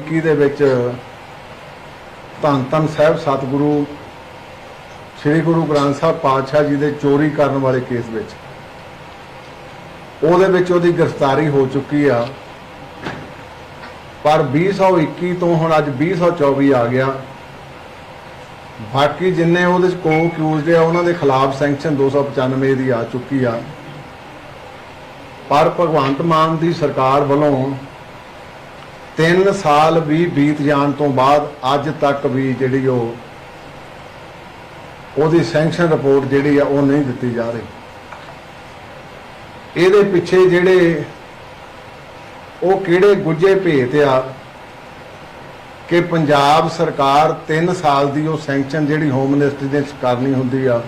21 ਦੇ ਵਿੱਚ ਧੰਨ ਧੰਨ ਸਾਹਿਬ ਸਤਿਗੁਰੂ, ਸ੍ਰੀ ਗੁਰੂ ਗ੍ਰੰਥ ਸਾਹਿਬ ਪਾਤਸ਼ਾਹ ਜੀ ਦੇ ਚੋਰੀ ਕਰਨ ਵਾਲੇ ਕੇਸ ਵਿੱਚ। ਉਹਦੇ ਵਿੱਚ ਉਹਦੀ ਗ੍ਰਿਫਤਾਰੀ ਹੋ ਚੁੱਕੀ ਆ। ਪਰ 2021 ਤੋਂ ਹੁਣ ਅੱਜ 2024 ਆ ਗਿਆ। ਬਾਕੀ ਜਿੰਨੇ ਉਹਦੇ ਚ ਕੋ ਅਕਿਊਜ਼ਡ ਆ, ਉਹਨਾਂ ਦੇ ਖਿਲਾਫ ਸੈਂਕਸ਼ਨ 295 ਦੀ ਆ ਚੁੱਕੀ ਆ। ਪਰ ਭਗਵੰਤ ਮਾਨ ਦੀ ਸਰਕਾਰ ਵੱਲੋਂ 3 ਸਾਲ ਵੀ ਬੀਤ ਜਾਣ ਤੋਂ ਬਾਅਦ ਅੱਜ ਤੱਕ ਵੀ ਜਿਹੜੀ ਉਹ ਉਹਦੀ ਸੈਂਕਸ਼ਨ ਰਿਪੋਰਟ ਜਿਹੜੀ ਆ ਉਹ ਨਹੀਂ ਦਿੱਤੀ ਜਾ ਰਹੀ। ਇਹਦੇ ਪਿੱਛੇ ਜਿਹੜੇ ਉਹ ਕਿਹੜੇ ਗੁੱਜੇ ਭੇਤ ਆ ਕਿ ਪੰਜਾਬ ਸਰਕਾਰ 3 ਸਾਲ ਦੀ ਉਹ ਸੈਂਕਸ਼ਨ ਜਿਹੜੀ ਹੋਮ ਮਿਨਿਸਟਰੀ ਦੇ ਕਰਨੀ ਹੁੰਦੀ ਆ,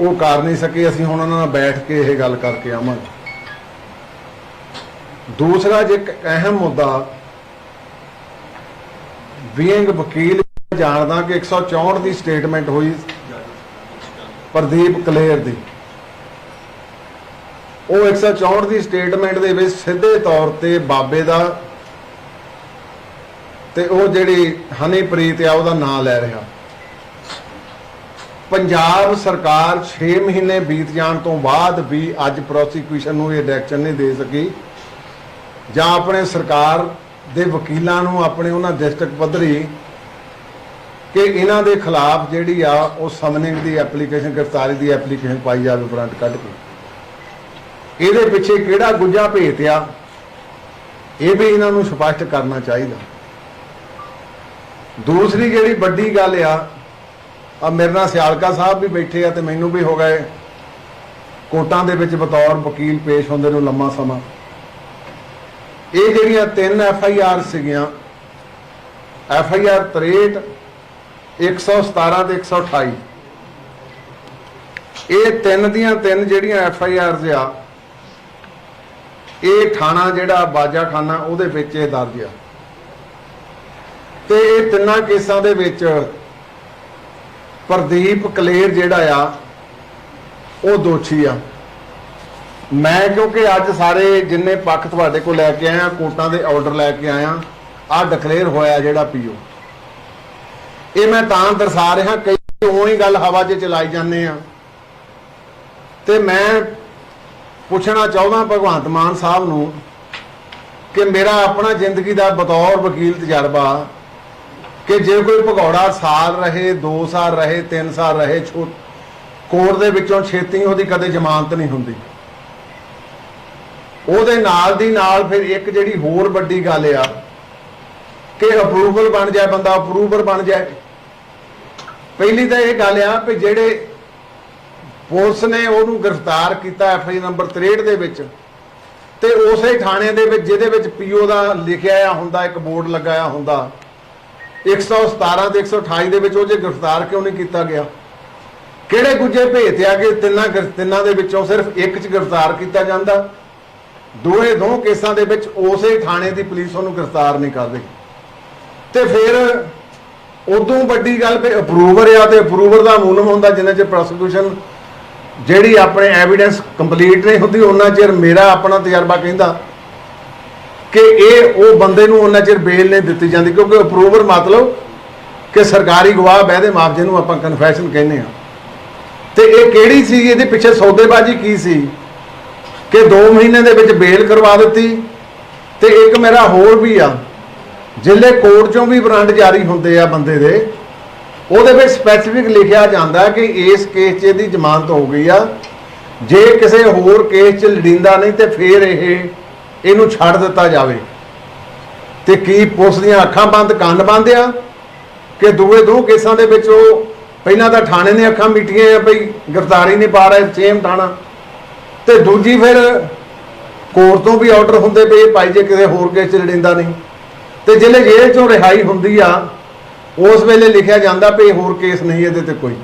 ਉਹ ਕਰ ਨਹੀਂ ਸਕੇ। ਅਸੀਂ ਹੁਣ ਉਹਨਾਂ ਨਾਲ ਬੈਠ ਕੇ ਇਹ ਗੱਲ ਕਰਕੇ ਆਵਾਂਗੇ। ਦੂਸਰਾ ਜੇ ਇੱਕ ਅਹਿਮ ਮੁੱਦਾ ਬੀਇੰਗ ਵਕੀਲ ਜਾਣਦਾ ਕਿ 164 ਦੀ ਸਟੇਟਮੈਂਟ ਹੋਈ ਪ੍ਰਦੀਪ ਕਲੇਰ ਦੀ। ਉਹ 164 ਦੀ ਸਟੇਟਮੈਂਟ ਦੇ ਵਿੱਚ ਸਿੱਧੇ ਤੌਰ ਤੇ ਬਾਬੇ ਦਾ ਤੇ ਉਹ ਜਿਹੜੀ ਹਨੀਪ੍ਰੀਤ ਆ, ਉਹਦਾ ਨਾਂ ਲੈ ਰਿਹਾ। ਪੰਜਾਬ ਸਰਕਾਰ 6 ਮਹੀਨੇ ਬੀਤ ਜਾਣ ਤੋਂ ਬਾਅਦ ਵੀ ਅੱਜ ਪ੍ਰੋਸੀਕਿਊਸ਼ਨ ਨੂੰ ਇਹ ਡਾਇਰੈਕਸ਼ਨ ਨਹੀਂ ਦੇ ਸਕੀ। ਜਾਂ ਆਪਣੇ ਸਰਕਾਰ ਦੇ ਵਕੀਲਾਂ ਨੂੰ ਆਪਣੇ ਉਹਨਾਂ ਡਿਸਟ੍ਰਿਕਟ ਪੱਧਰੀ ਕਿ ਇਹਨਾਂ ਦੇ ਖਿਲਾਫ ਜਿਹੜੀ ਆ ਉਹ ਸਮਨਿੰਗ ਦੀ ਐਪਲੀਕੇਸ਼ਨ, ਗ੍ਰਿਫਤਾਰੀ ਦੀ ਐਪਲੀਕੇਸ਼ਨ ਪਾਈ ਜਾਵੇ ਫਰੰਟ ਕੱਢ ਕੇ। ਇਹਦੇ ਪਿੱਛੇ ਕਿਹੜਾ ਗੁੱਜਾ ਭੇਤ ਇਹ ਵੀ ਇਹਨਾਂ ਨੂੰ ਸਪਸ਼ਟ ਕਰਨਾ ਚਾਹੀਦਾ। ਦੂਸਰੀ ਜਿਹੜੀ ਵੱਡੀ ਗੱਲ ਆ ਆ ਮੇਰੇ ਨਾਲ ਸਿਆਲਕਾ ਸਾਹਿਬ ਵੀ ਬੈਠੇ ਆ ਤੇ ਮੈਨੂੰ ਵੀ ਹੋ ਗਏ। ਕੋਟਾਂ ਦੇ ਵਿੱਚ ਬਤੌਰ ਵਕੀਲ ਪੇਸ਼ ਹੁੰਦੇ ਨੂੰ ਲੰਮਾ ਸਮਾਂ। ਇਹ ਜਿਹੜੀਆਂ ਤਿੰਨ ਐਫ ਆਈ ਆਰ ਸੀਗੀਆਂ, ਐਫ ਆਈ ਆਰ 63 117 ਤੇ 128 ਇਹ ਤਿੰਨ ਦੀਆਂ ਤਿੰਨ ਜਿਹੜੀਆਂ ਐਫ ਆਈ ਆਰਜ਼ ਆ, ਇਹ ਥਾਣਾ ਜਿਹੜਾ ਬਾਜਾ ਬਾਜਾਖਾਨਾ, ਉਹਦੇ ਵਿੱਚ ਇਹ ਦਰਜ ਆ। ਤੇ ਇਹ ਤਿੰਨਾਂ ਕੇਸਾਂ ਦੇ ਵਿੱਚ ਪ੍ਰਦੀਪ ਕਲੇਰ ਜਿਹੜਾ ਆ, ਉਹ ਦੋਸ਼ੀ ਆ। ਮੈਂ ਕਿਉਂਕਿ ਅੱਜ ਸਾਰੇ ਜਿੰਨੇ ਪੱਖ ਤੁਹਾਡੇ ਕੋਲ ਲੈ ਕੇ ਆਇਆ ਕੋਟਾਂ ਦੇ ਆਰਡਰ ਲੈ ਕੇ ਆਇਆ ਆ ਡਿਕਲੇਅਰ ਹੋਇਆ ਜਿਹੜਾ ਪੀਓ ਇਹ ਮੈਂ ਤਾਂ ਦਰਸਾ ਰਿਹਾ, ਕਈ ਉਹੀ ਗੱਲ ਹਵਾ 'ਚ ਚਲਾਈ ਜਾਂਦੇ ਆ। ਤੇ ਮੈਂ ਪੁੱਛਣਾ ਚਾਹੁੰਦਾ ਭਗਵੰਤ ਮਾਨ ਸਾਹਿਬ ਨੂੰ ਕਿ ਮੇਰਾ ਆਪਣਾ ਜ਼ਿੰਦਗੀ ਦਾ ਬਤੌਰ ਵਕੀਲ ਤਜਰਬਾ ਕਿ ਜੇ ਕੋਈ ਭਗੌੜਾ ਸਾਲ ਰਹੇ 2 ਸਾਲ ਰਹੇ 3 ਸਾਲ ਰਹੇ, ਛੋ ਕੋਰਟ ਦੇ ਵਿੱਚੋਂ ਛੇਤੀ ਉਹਦੀ ਕਦੇ ਜ਼ਮਾਨਤ ਨਹੀਂ ਹੁੰਦੀ। ਉਹਦੇ ਨਾਲ ਦੀ ਨਾਲ ਫਿਰ ਇੱਕ ਜਿਹੜੀ ਹੋਰ ਵੱਡੀ ਗੱਲ ਆ ਕਿ ਅਪਰੂਵਲ ਬਣ ਜਾਏ, ਬੰਦਾ ਅਪਰੂਵਰ ਬਣ ਜਾਏ। ਪਹਿਲੀ ਤਾਂ ਇਹ ਗੱਲ ਆ ਕਿ ਜਿਹੜੇ ਪੁਲਿਸ ਨੇ ਉਹਨੂੰ ਗ੍ਰਿਫਤਾਰ ਕੀਤਾ ਐਫ ਆਈ ਨੰਬਰ 63 ਦੇ ਵਿੱਚ ਤੇ ਉਸੇ ਥਾਣੇ ਦੇ ਵਿੱਚ ਜਿਹਦੇ ਵਿੱਚ ਪੀਓ ਦਾ ਲਿਖਿਆ ਆ ਹੁੰਦਾ, ਇੱਕ ਬੋਰਡ ਲਗਾਇਆ ਹੁੰਦਾ 117 ਤੇ 128 ਦੇ ਵਿੱਚ ਉਹ ਜੇ ਗ੍ਰਿਫਤਾਰ ਕਿਉਂ ਨਹੀਂ ਕੀਤਾ ਗਿਆ? ਕਿਹੜੇ ਗੁੱਜੇ ਭੇਤ ਆ ਕਿ ਤਿੰਨਾਂ ਤਿੰਨਾਂ ਦੇ ਵਿੱਚੋਂ ਸਿਰਫ ਇੱਕ ਚ ਗ੍ਰਿਫਤਾਰ ਕੀਤਾ ਜਾਂਦਾ? ਦੋਏ ਦੋ ਕੇਸਾਂ ਦੇ ਵਿੱਚ ਉਸੇ ਥਾਣੇ ਦੀ ਪੁਲਿਸ ਉਹਨੂੰ ਗ੍ਰਿਫਤਾਰ ਨਹੀਂ ਕਰ ਰਹੀ। ਤੇ ਫਿਰ ਉਦੋਂ ਵੱਡੀ ਗੱਲ ਵੀ ਅਪਰੂਵਰ ਆ ਤੇ ਅਪਰੂਵਰ ਦਾ ਮੂਨਮ ਹੁੰਦਾ ਜਿੰਨਾ 'ਚ ਪ੍ਰੋਸੀਕਿਊਸ਼ਨ ਜਿਹੜੀ ਆਪਣੇ ਐਵੀਡੈਂਸ ਕੰਪਲੀਟ ਨਹੀਂ ਹੁੰਦੀ, ਉਹਨਾਂ ਚਿਰ ਮੇਰਾ ਆਪਣਾ ਤਜਰਬਾ ਕਹਿੰਦਾ ਕਿ ਇਹ ਉਹ ਬੰਦੇ ਨੂੰ ਉਹਨਾਂ ਚਿਰ ਬੇਲ ਨਹੀਂ ਦਿੱਤੀ ਜਾਂਦੀ ਕਿਉਂਕਿ ਅਪਰੂਵਰ ਮਤਲਬ ਕਿ ਸਰਕਾਰੀ ਗਵਾਹ ਬਹਿਦੇ ਮਾਫ ਨੂੰ ਆਪਾਂ ਕਨਫੈਸ਼ਨ ਕਹਿੰਦੇ ਆ ਤੇ ਇਹ ਕਿਹੜੀ ਸੀ? ਇਹਦੇ ਪਿੱਛੇ ਸੌਦੇਬਾਜ਼ੀ ਕੀ ਸੀ? ਕਿ 2 ਮਹੀਨੇ ਦੇ ਵਿੱਚ ਬੇਲ ਕਰਵਾ ਦਿੱਤੀ ਤੇ ਇੱਕ ਮੇਰਾ ਹੋਰ ਵੀ ਆ ਜ਼ਿਲ੍ਹੇ ਕੋਰਟ ਚੋਂ ਵੀ ਵਾਰੰਟ ਜਾਰੀ ਹੁੰਦੇ ਆ ਬੰਦੇ ਦੇ, ਉਹਦੇ ਵਿੱਚ ਸਪੈਸੀਫਿਕ ਲਿਖਿਆ ਜਾਂਦਾ ਕਿ ਇਸ ਕੇਸ 'ਚ ਇਹਦੀ ਜ਼ਮਾਨਤ ਹੋ ਗਈ ਆ। ਜੇ ਕਿਸੇ ਹੋਰ ਕੇਸ 'ਚ ਲੜਿੰਦਾ ਨਹੀਂ ਤੇ ਫਿਰ ਇਹ, ਇਹਨੂੰ ਛੱਡ ਦਿੱਤਾ ਜਾਵੇ। ਤੇ ਕੀ ਪੁਲਿਸ ਦੀਆਂ ਅੱਖਾਂ ਬੰਦ, ਕੰਨ ਬੰਦ ਆ? ਕਿ ਦੂਏ ਦੋ ਕੇਸਾਂ ਦੇ ਵਿੱਚ ਉਹ, ਪਹਿਲਾਂ ਤਾਂ ਥਾਣੇ ਨੇ ਅੱਖਾਂ ਮੀਟੀਆਂ ਆ, ਬਈ ਗ੍ਰਿਫਤਾਰੀ ਨਹੀਂ ਪਾ ਰਹੇ, ਸੇਮ ਥਾਣਾ। ਤੇ ਦੂਜੀ ਫਿਰ ਕੋਰਟ ਤੋਂ ਵੀ ਆਰਡਰ ਹੁੰਦੇ ਪਏ ਭਾਈ ਜੇ ਕਿਸੇ ਹੋਰ ਕੇਸ 'ਚ ਲੜਿੰਦਾ ਨਹੀਂ। ਤੇ ਜਿਹੜੇ ਜੇਲ੍ਹ ਚੋਂ ਰਿਹਾਈ ਹੁੰਦੀ ਆ, ਉਸ ਵੇਲੇ ਲਿਖਿਆ ਜਾਂਦਾ ਵੀ ਹੋਰ ਕੇਸ ਨਹੀਂ ਇਹਦੇ ਤੇ ਕੋਈ।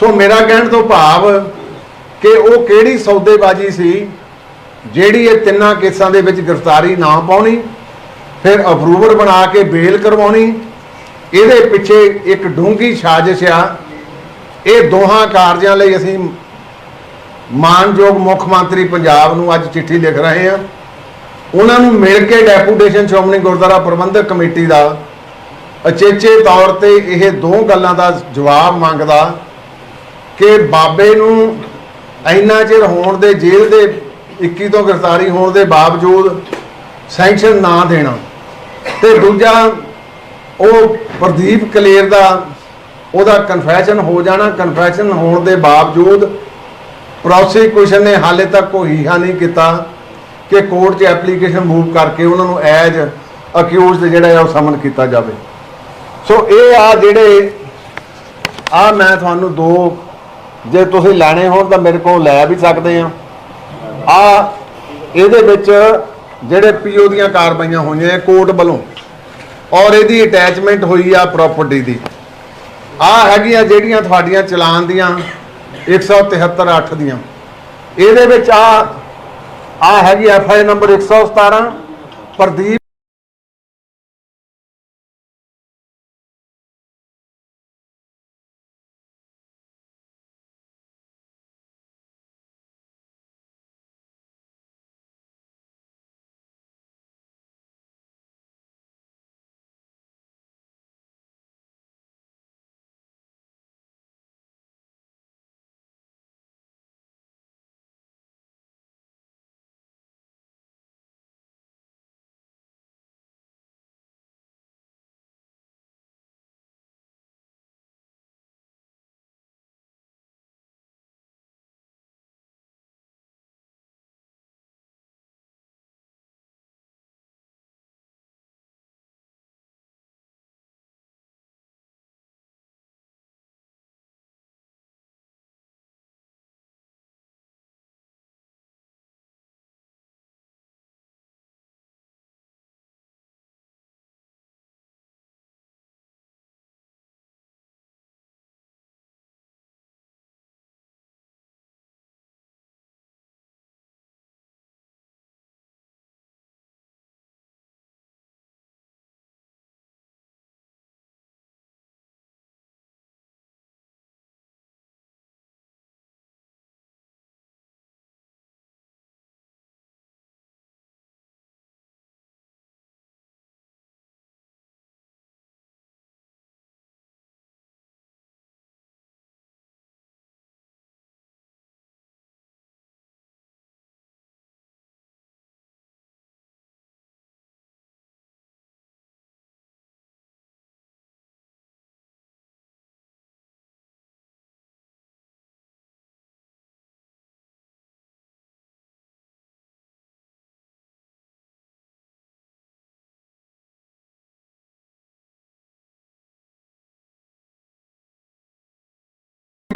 ਸੋ ਮੇਰਾ ਕਹਿਣ ਤੋਂ ਭਾਵ ਕਿ ਉਹ ਕਿਹੜੀ ਸੌਦੇਬਾਜ਼ੀ ਸੀ, ਜਿਹੜੀ ਇਹ ਤਿੰਨਾਂ ਕੇਸਾਂ ਦੇ ਵਿੱਚ ਗ੍ਰਿਫਤਾਰੀ ਨਾ ਪਾਉਣੀ, ਫਿਰ ਅਪਰੂਵਰ ਬਣਾ ਕੇ ਬੇਲ ਕਰਵਾਉਣੀ, ਇਹਦੇ ਪਿੱਛੇ ਇੱਕ ਡੂੰਗੀ ਸਾਜ਼ਿਸ਼ ਆ। ਇਹ ਦੋਹਾਂ ਕਾਰਜਾਂ ਲਈ ਅਸੀਂ ਮਾਨਯੋਗ ਮੁੱਖ ਮੰਤਰੀ ਪੰਜਾਬ ਨੂੰ ਅੱਜ ਚਿੱਠੀ ਲਿਖ ਰਹੇ ਹਾਂ ਉਹਨਾਂ ਨੂੰ ਮਿਲ ਕੇ ਡੈਪੂਟੇਸ਼ਨ ਸ਼੍ਰੋਮਣੀ ਗੁਰਦੁਆਰਾ ਪ੍ਰਬੰਧਕ ਕਮੇਟੀ ਦਾ ਅਚੇਚੇ ਤੌਰ ਤੇ ਇਹ ਦੋ ਗੱਲਾਂ ਦਾ ਜਵਾਬ ਮੰਗਦਾ ਕਿ ਬਾਬੇ ਨੂੰ ਇੰਨਾ ਚਿਰ ਹੋਣ ਦੇ ਜੇਲ੍ਹ ਦੇ 21 ਤੋਂ ਗ੍ਰਿਫਤਾਰੀ ਹੋਣ ਦੇ ਬਾਵਜੂਦ ਸੈਂਕਸ਼ਨ ਨਾ ਦੇਣਾ। ਤੇ ਦੂਜਾ, ਉਹ ਪ੍ਰਦੀਪ ਕਲੇਰ ਦਾ ਉਹਦਾ ਕਨਫੈਸ਼ਨ ਹੋ ਜਾਣਾ। ਕਨਫੈਸ਼ਨ ਹੋਣ ਦੇ ਬਾਵਜੂਦ ਪ੍ਰੋਸੀਕਿਊਸ਼ਨ ਨੇ ਹਾਲੇ ਤੱਕ ਕੋਈ ਹੀਹਾ ਨਹੀਂ ਕੀਤਾ ਕਿ ਕੋਰਟ 'ਚ ਐਪਲੀਕੇਸ਼ਨ ਮੂਵ ਕਰਕੇ ਉਹਨਾਂ ਨੂੰ ਐਜ ਅਕਿਊਜ਼ਡ ਜਿਹੜਾ ਹੈ ਉਹ ਸਮਨ ਕੀਤਾ ਜਾਵੇ। ਸੋ ਇਹ ਆ ਜਿਹੜੇ, ਆ ਮੈਂ ਤੁਹਾਨੂੰ ਦੋ, ਜੇ ਤੁਸੀਂ ਲੈਣੇ ਹੋਣ ਤਾਂ ਮੇਰੇ ਕੋਲ ਲੈ ਵੀ ਸਕਦੇ ਆ। ਆ ਇਹਦੇ ਵਿੱਚ ਜਿਹੜੇ ਪੀਓ ਦੀਆਂ ਕਾਰਵਾਈਆਂ ਹੋਈਆਂ ਕੋਰਟ ਵੱਲੋਂ ਔਰ ਇਹਦੀ ਅਟੈਚਮੈਂਟ ਹੋਈ ਆ ਪ੍ਰਾਪਰਟੀ ਦੀ। ਆ ਹੈਗੀਆਂ ਜਿਹੜੀਆਂ ਤੁਹਾਡੀਆਂ ਚਲਾਨ ਦੀਆਂ 173 8 ਦੀਆਂ। ਇਹਦੇ ਵਿੱਚ ਆ ਆ ਹੈਗੀ F I number 117 Pradeep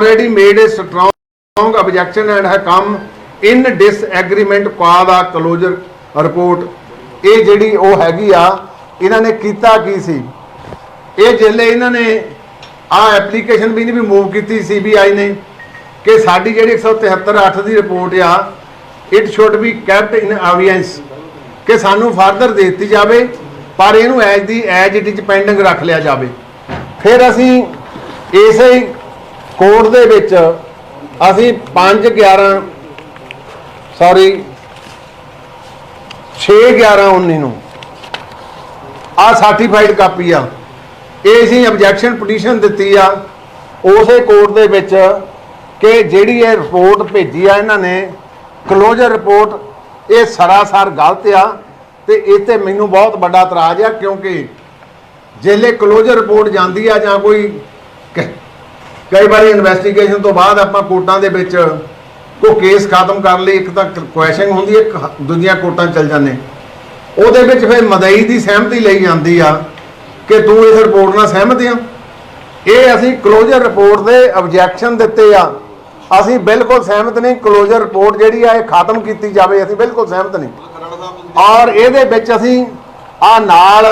already made a strong objection and have come in disagreement qua ਦਾ closure report. ਇਹ ਜਿਹੜੀ ਉਹ ਹੈਗੀ ਆ, ਇਹਨਾਂ ਨੇ ਕੀਤਾ ਕੀ ਸੀ? ਇਹ ਜਿਹੜੇ ਇਹਨਾਂ ਨੇ ਆ ਐਪਲੀਕੇਸ਼ਨ ਵੀ ਨਹੀਂ ਵੀ ਮੂਵ ਕੀਤੀ ਸੀਬੀਆਈ ਨੇ ਕਿ ਸਾਡੀ ਜਿਹੜੀ 173 8 ਦੀ ਰਿਪੋਰਟ ਆ it should be kept in abeyance ਕਿ ਸਾਨੂੰ ਫਰਦਰ ਦੇ ਦਿੱਤੀ ਜਾਵੇ, ਪਰ ਇਹਨੂੰ as the as it is pending ਰੱਖ ਲਿਆ ਜਾਵੇ। ਫਿਰ ਅਸੀਂ ਇਸੇ ਕੋਰਟ ਦੇ ਵਿੱਚ ਅਸੀਂ 5 11 ਸੌਰੀ 6 11 19 ਨੂੰ ਆ ਸਰਟੀਫਾਈਡ ਕਾਪੀ ਆ। ਇਹ ਅਸੀਂ ਆਬਜੈਕਸ਼ਨ ਪਟੀਸ਼ਨ ਦਿੱਤੀ ਆ। ਉਸੇ ਕੋਰਟ ਦੇ ਵਿੱਚ ਕਿ ਜਿਹੜੀ ਇਹ ਰਿਪੋਰਟ ਭੇਜੀ ਆ ਇਹਨਾਂ ਨੇ ਕਲੋਜ਼ਰ ਰਿਪੋਰਟ ਇਹ ਸਰਾਸਰ ਗਲਤ ਆ ਤੇ ਇਹ ਤੇ ਮੈਨੂੰ ਬਹੁਤ ਵੱਡਾ ਇਤਰਾਜ਼ ਆ ਕਿਉਂਕਿ ਜਿਹੜੇ ਕਲੋਜ਼ਰ ਰਿਪੋਰਟ ਜਾਂਦੀ ਆ ਜਾਂ ਕੋਈ ਕਈ ਵਾਰੀ ਇਨਵੈਸਟੀਗੇਸ਼ਨ ਤੋਂ ਬਾਅਦ ਆਪਾਂ ਕੋਰਟਾਂ ਦੇ ਵਿੱਚ ਕੋ ਕੇਸ ਖਤਮ ਕਰਨ ਲਈ ਇੱਕ ਤਾਂ ਕੁਐਸਚਨ ਹੁੰਦੀ ਹੈ, ਇੱਕ ਦੂਜੀਆਂ ਕੋਰਟਾਂ ਚੱਲ ਜਾਂਦੇ। ਉਹਦੇ ਵਿੱਚ ਫਿਰ ਮਦਈ ਦੀ ਸਹਿਮਤੀ ਲਈ ਜਾਂਦੀ ਆ ਕਿ ਤੂੰ ਇਸ ਰਿਪੋਰਟ ਨਾਲ ਸਹਿਮਤ ਆ। ਇਹ ਅਸੀਂ ਕਲੋਜ਼ਰ ਰਿਪੋਰਟ ਦੇ ਆਬਜੈਕਸ਼ਨ ਦਿੱਤੇ ਆ। ਅਸੀਂ ਬਿਲਕੁਲ ਸਹਿਮਤ ਨਹੀਂ ਕਲੋਜ਼ਰ ਰਿਪੋਰਟ ਜਿਹੜੀ ਆ ਇਹ ਖਤਮ ਕੀਤੀ ਜਾਵੇ, ਅਸੀਂ ਬਿਲਕੁਲ ਸਹਿਮਤ ਨਹੀਂ। ਔਰ ਇਹਦੇ ਵਿੱਚ ਅਸੀਂ ਆ ਨਾਲ